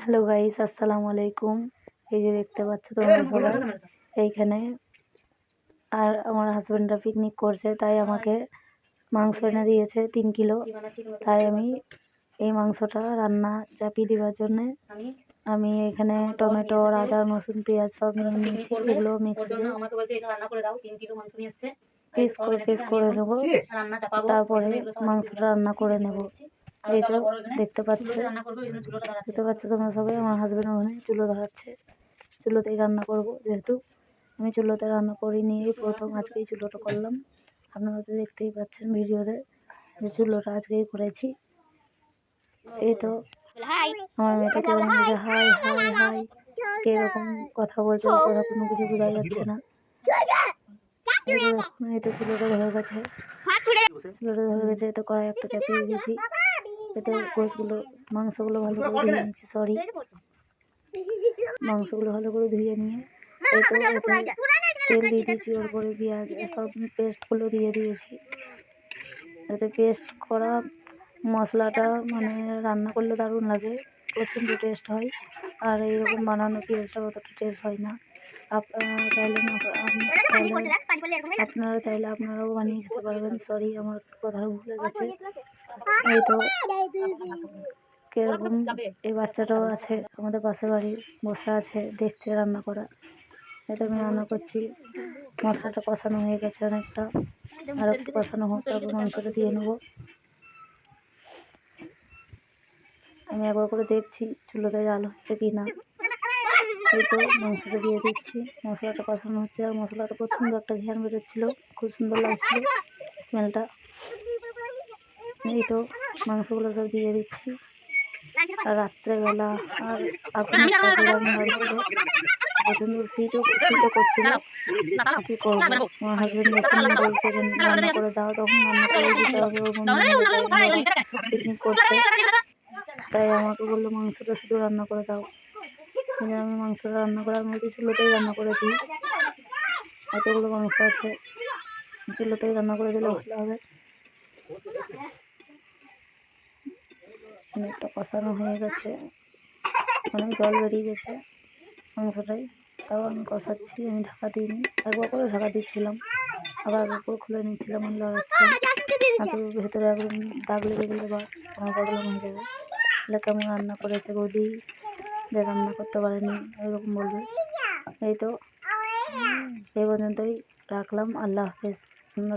Hello guys আসসালামু আলাইকুম এই যে দেখতে পাচ্ছ তোমরা সবাই এইখানে আর আমার হাজবেন্ডরা পিকনিক করছে তাই আমাকে মাংস এনে দিয়েছে তিন কিলো। তাই আমি এই মাংসটা রান্না চাপিয়ে দেওয়ার জন্যে আমি এখানে টমেটো আদা রসুন পেঁয়াজ সব নিয়ে নিয়েছি এগুলো মিক্সিতে পিস করে পিস করে নেব। তারপরে মাংসটা রান্না করে নেব। এই তো দেখতে পাচ্ছ। দেখতে পাচ্ছ তোমরা সবাই আমার হাজবেন্ড ওখানে চুলো ধরাচ্ছে চুলোতেই রান্না করব যেহেতু আমি চুলোতে রান্না করি নিয়েই প্রথম আজকেই চুলোটা করলাম। আপনারা তো দেখতেই পাচ্ছেন ভিডিওতে যে চুলোটা আজকেই করেছি। এই তো আমার মেয়েটাকে হাই হাই হাই। কীরকম কথা বলছে ওরা কোনো কিছু বোঝা যাচ্ছে না। এই তো এই তো চুলোটা ধরে গেছে। চুলোটা ধরে গেছে তো কড়াই একটা চাপিয়ে দিয়েছি। এতে গোছগুলো মাংসগুলো ভালো করে ধুয়ে নিয়েছি সরি মাংসগুলো ভালো করে ধুয়ে নিয়ে তেল দিয়ে দিয়েছি, ওর পরে পেঁয়াজ, সব পেস্টগুলো দিয়ে দিয়েছি। এতে পেস্ট করা মশলাটা মানে রান্না করলে দারুণ লাগে, প্রচণ্ড টেস্ট হয়। আর এইরকম বানানো পেঁয়াজটা অতটা টেস্ট হয় না। চাইলে আপনারা চাইলে আপনারাও বানিয়ে খেতে পারবেন সরি আমার কথা ভুলে গেছে। এই তো কীরকম এই বাচ্চাটাও আছে, আমাদের পাশের বাড়ি বসে আছে, দেখছে রান্না করা। এটা আমি রান্না করছি। মশলাটা কষানো হয়ে গেছে অনেকটা। আর একটু কষানো হোক, তারপর মাংসটা দিয়ে নেব। আমি একবার করে দেখছি চুলোতে জাল হচ্ছে কি না। এই তো মাংসটা দিয়ে দিচ্ছি। মশলাটা কষানো হচ্ছে আর মশলাটা সুন্দর একটা ঘ্যান বেরোচ্ছিলো। খুব সুন্দর লাগছিল স্মেলটা। এই তো মাংসগুলো সব দিয়ে দিচ্ছি। আর রাত্রেবেলা আর শীতও শীতও করছিল কী করব? আমার যখন বলছে রান্না করে দাও, তখন রান্না করে দিতে হবে পিকনিক করছে। তাই আমাকে বলল, মাংসটা শুধু রান্না করে দাও। আমি মাংসটা রান্না করার মধ্যে চুলোতেই রান্না করে দিই। এতগুলো মাংস আছে। চুলোতেই রান্না করে দিলে ভালো হবে। অনেকটা কষানো হয়ে গেছে। অনেক জল বেরিয়ে গেছে মাংসটাই তাও আমি কষাচ্ছি, আমি ঢাকা দিইনি। একবার করে ঢাকা দিচ্ছিলাম। আবার করে খুলে নিচ্ছিলাম, আমি লাগাচ্ছিলাম হাতে ভেতরে একদম দাগ লেগে গেলে বাস, আমার প্রবলেম হয়ে যাবে। তাহলে কেমন রান্না করেছে বৌদি? যে রান্না করতে পারেনি, এরকম বলবে। এই তো। এই পর্যন্তই রাখলাম। আল্লাহ হাফেজ। আপনারা